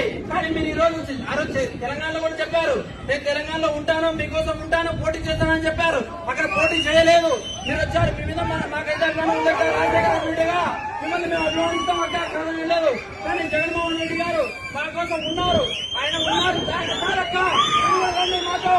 ఉన్నాయి కానీ మీరు ఈ రోజు ఆ రోజు తెలంగాణలో కూడా చెప్పారు. నేను తెలంగాణలో ఉంటాను మీకోసం ఉంటాను పోటీ చేస్తానని చెప్పారు. అక్కడ పోటీ చేయలేదు. మీరు వచ్చారు మీ మీద మాకైతే రాజశేఖర రెడ్డిగా మిమ్మల్ని మేము అభిమానిస్తాం అక్కడ కారణం లేదు కానీ జగన్మోహన్ రెడ్డి గారు మా కోసం ఉన్నారు. ఆయన ఉన్నారు. మాతో